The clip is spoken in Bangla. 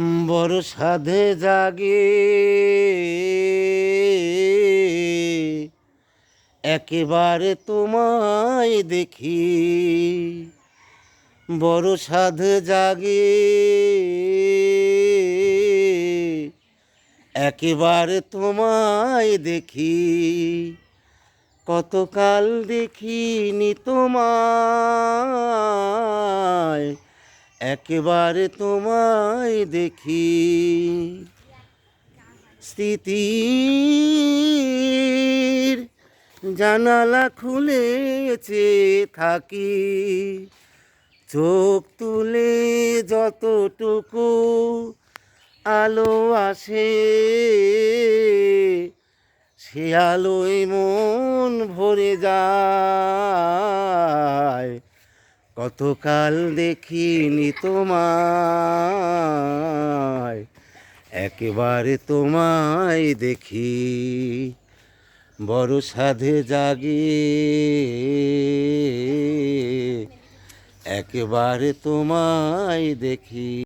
বড় সাধে জাগে। একেবারে তোমায় দেখি। বড় সাধ জাগে। একেবারে তোমায় দেখি। কতকাল দেখিনি তোমায়। একেবারে তোমায় দেখি। স্মৃতির জানালা খুলেছে থাকি। চোখ তুলে যতটুকু আলো আসে, সে আলোয় মন ভরে যায়। কতকাল দেখিনি তোমায় একেবারে তোমায় দেখি। বড় সাধে জাগে একেবারে তোমায় দেখি।